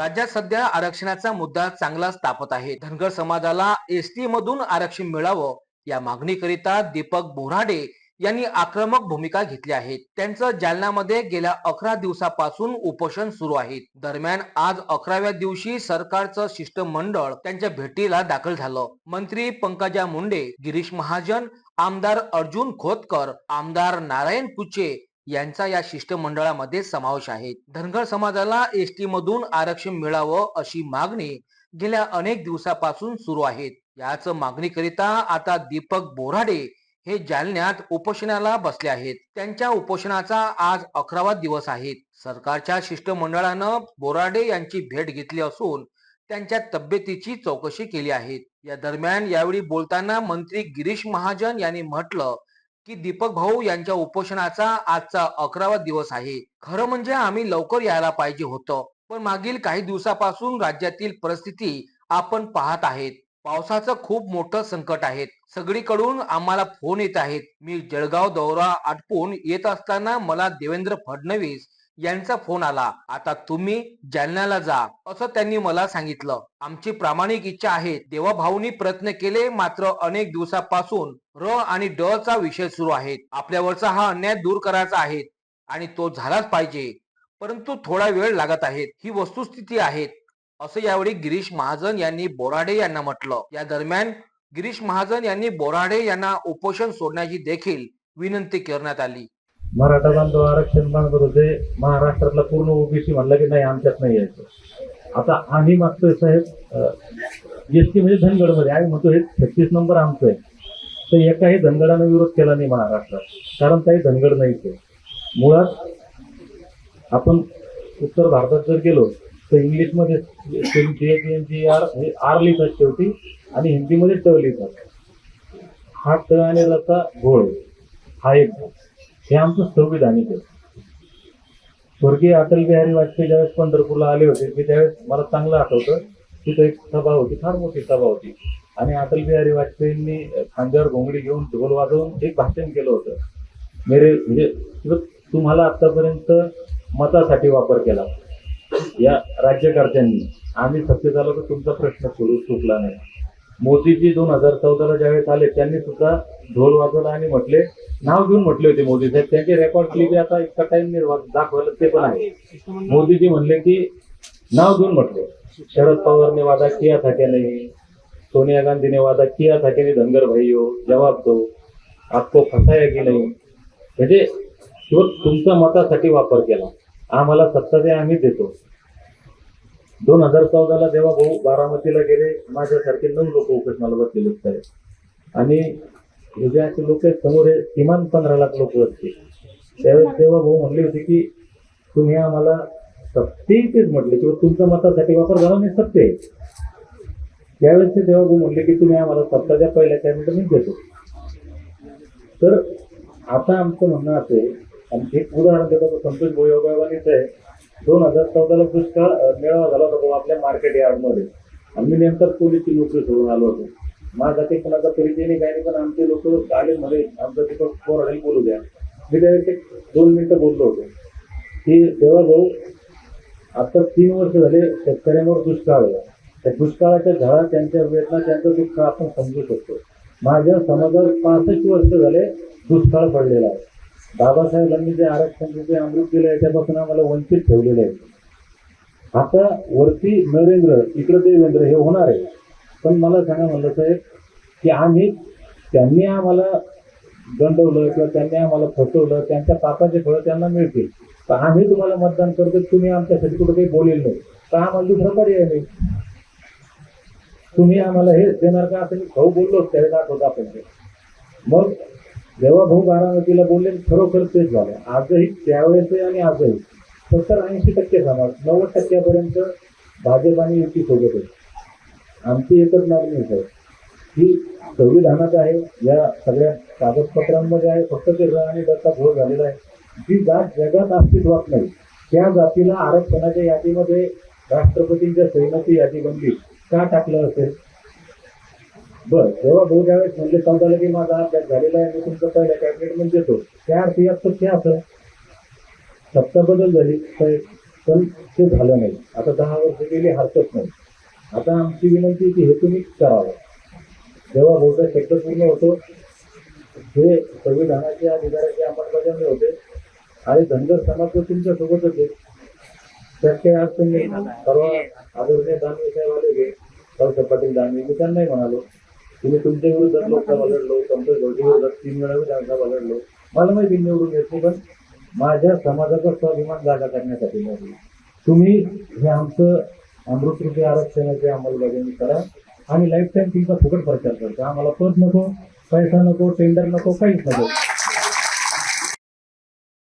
राज्यात सध्या आरक्षणाचा मुद्दा चांगलाच तापत आहे. धनगर समाजाला एसटी मधून आरक्षण मिळावं या मागणीकरिता दीपक बोराडे यांनी आक्रमक भूमिका घेतली आहे. त्यांचं जालन्यामध्ये गेल्या अकरा दिवसापासून उपोषण सुरू आहे. दरम्यान आज अकराव्या दिवशी सरकारचं शिष्टमंडळ त्यांच्या भेटीला दाखल झालं. मंत्री पंकजा मुंडे गिरीश महाजन आमदार अर्जुन खोतकर आमदार नारायण कुचे यांचा या शिष्टमंडळामध्ये समावेश आहे. धनगर समाजाला एसटी मधून आरक्षण मिळावं अशी मागणी गेल्या अनेक दिवसापासून सुरू आहेत याच मागणीकरिता आता दीपक बोराडे हे जालन्यात उपोषणाला बसले आहेत. त्यांच्या उपोषणाचा आज अकरावा दिवस आहे. सरकारच्या शिष्टमंडळानं बोराडे यांची भेट घेतली असून त्यांच्या तब्येतीची चौकशी केली आहे. या दरम्यान यावेळी बोलताना मंत्री गिरीश महाजन यांनी म्हटलं की दीपक भाऊ यांच्या उपोषणाचा आजचा अकरावा दिवस आहे. खरं म्हणजे आम्ही लवकर यायला पाहिजे होतं. पण मागील काही दिवसापासून राज्यातील परिस्थिती आपण पाहत आहेत. पावसाचं खूप मोठं संकट आहे. सगळीकडून आम्हाला फोन येत आहेत. मी जळगाव दौरा आटपून येत असताना मला देवेंद्र फडणवीस यांचा फोन आला. आता तुम्ही जालन्याला जा. असं त्यांनी मला सांगितलं. आमची प्रामाणिक इच्छा आहे. देवा भाऊनी प्रयत्न केले मात्र अनेक दिवसापासून र आणि ड चा विषय सुरू आहे. आपल्यावरचा हा अन्याय दूर करायचा आहे आणि तो झालाच पाहिजे. परंतु थोडा वेळ लागत आहे. ही वस्तुस्थिती आहे. असं यावेळी गिरीश महाजन यांनी बोराडे यांना म्हटलं. या दरम्यान गिरीश महाजन यांनी बोराडे यांना उपोषण सोडण्याची देखील विनंती करण्यात आली. मराठा बांधव आरक्षण मागत होते महाराष्ट्रातला पूर्ण ओबीसी म्हणलं की नाही आमच्यात नाही यायचं. आता आम्ही मागतोय साहेब एस टी म्हणजे धनगडमध्ये. आम्ही म्हणतो हे छत्तीस नंबर आमचं आहे. तर एकाही धनगडानं विरोध केला नाही महाराष्ट्रात. कारण काही धनगड नाहीच आहे मुळात आपण उत्तर भारतात जर गेलो तर इंग्लिशमध्ये जी आर हे आर लिहितात शेवटी आणि हिंदीमध्ये ट लिहितात. हा ट आणि रचा घोळ. हा एक हे आमचं संविधानिक आहे स्वर्गीय अटल बिहारी वाजपेयी ज्यावेळेस पंढरपूरला आले होते मी त्यावेळेस मला चांगलं आठवतं. तिथं एक सभा होती फार मोठी सभा होती. आणि अटल बिहारी वाजपेयींनी खांद्यावर घोंगडी घेऊन ढोल वाजवून एक भाषण केलं होतं. मेरे म्हणजे तुम्हाला आतापर्यंत मतासाठी वापर केला. या राज्यकर्त्यांनी. आम्ही सत्तेत आलो तर तुमचा प्रश्न सुरू सुटला नाही. मोदीजी दोन हजार चौदाला ज्यावेळेस आले त्यांनी सुद्धा ढोल वाजवला आणि म्हटले नाव घेऊन म्हटले होते मोदी साहेब. त्यांचे रेकॉर्ड क्लिप आता इतका टाइम दाखवायला ते पण आहे. मोदीजी म्हणले की नाव घेऊन म्हटले. शरद पवारने वादा किया था क्या सोनिया गांधीने वादा किया था कि धनगर भाइयों जवाब दो. आपको फसाया की नाही? म्हणजे तो तुमचा मतासाठी वापर केला. आम्हाला सत्ता द्या आम्ही देतो. दोन हजार चौदाला जेव्हा भाऊ बारामतीला गेले माझ्यासारखे नऊ लोक उपोषणाला बसलेले आहेत आणि विजयाचे लोक समोर किमान पंधरा लाख लोक असते त्यावेळेस तेव्हा भाऊ म्हणले होते की तुम्ही आम्हाला सत्ते तेच म्हटले किंवा तुमच्या मतासाठी वापर झाला नाही सत्य आहे. त्यावेळेस ते तेव्हा भाऊ म्हणले की तुम्ही आम्हाला सत्ता द्या पहिल्या त्यानंतर मी देतो. तर आता आमचं म्हणणं असं आहे आणि एक उदाहरण देतो संतोष भोयोगावानीच आहे. दोन हजार चौदाला दुष्काळ मेळावा झाला होता आपल्या मार्केट यार्डमध्ये. आम्ही नेमकाच पोलीसची नोकरी सोडून आलो होतो? माझा ते कोणाचा परिचय नाही काही नाही पण आमचे लोक आले मध्ये आमचं तिथं पोराडे बोलू द्या. मी त्यावेळेस एक दोन मिनिटं बोललो होतो. की तेव्हा भाऊ आता तीन वर्ष झाले शेतकऱ्यांवर दुष्काळ आहे. त्या दुष्काळाच्या झाडा त्यांच्या वेदना त्यांचं दुःख आपण समजू शकतो. माझ्या समाजात पासष्ट वर्ष झाले दुष्काळ पडलेला आहे. बाबासाहेबांनी जे आरक्षण जे अमृत दिलं याच्यापासून आम्हाला वंचित ठेवलेलं आहे. आता वरती नरेंद्र इकडे देवेंद्र हे होणार आहे. पण मला सांगा म्हणलं साहेब की आम्ही त्यांनी आम्हाला गंडवलं किंवा त्यांनी आम्हाला फसवलं त्यांच्या पापाचे फळं त्यांना मिळतील. तर आम्ही तुम्हाला मतदान करतो तुम्ही आमच्यासाठी कुठं काही बोलेल नाही. तर आम्हाला दुसरा पर्याय नाही. तुम्ही आम्हाला हेच देणार का? असं मी भाऊ बोललो त्यावेळेस आठवत आपण ते मग जेव्हा भाऊ बारामतीला बोलले खरोखर तेच झालं. आजही त्यावेळेस आणि आजही सत्तर ऐंशी टक्के समाज नव्वद टक्क्यापर्यंत भाजप आणि युती सोबत आहे आमची एकच मागणी आहे की ही संविधानात आहे या सगळ्या कागदपत्रांमध्ये आहे फक्त ते र आणि दत्ता घोळ झालेला आहे. जी जात जगात अस्तित्वात नाही त्या जातीला आरक्षणाच्या यादीमध्ये राष्ट्रपतींच्या सैन्याची यादी बनली का टाकलं असेल? बर जेव्हा भाऊ ज्यावेळेस म्हणले चौदाला की माझा अभ्यास झालेला आहे मी तुमचं पहिल्या कॅबिनेट देतो त्या अर्थी असतो ते असं. सत्ता बदल झाली पण ते झालं नाही. आता दहा वर्ष गेली हरकत नाही. आता आमची विनंती की हे तुम्ही करावं. जेव्हा बहुधा शब्द पूर्ण होतो हे संविधानाचे अधिकाराची अंमलबजावणी होते आणि धनगर समाज तुमच्या सोबतच आहे काही अडचण नाही परवा आदरणीय दानवे साहेब आले गे रावसाहेब पाटील दानवे. मी त्यांनाही म्हणालो तुम्ही तुमच्या विरोधात लोकसभा लढलो तुमच्या विरोधात तीन वेळा विधानसभा लढलो. मला माहिती निवडून येत नाही पण माझ्या समाजाचा स्वाभिमान जागा करण्यासाठी तुम्ही हे आमचं अमृत रुपये आरक्षणाची अंमलबजावणी करा आणि लाईफ टाईम तुमचा फुकट प्रचार करता. आम्हाला पद नको पैसा नको टेंडर नको काहीच नको.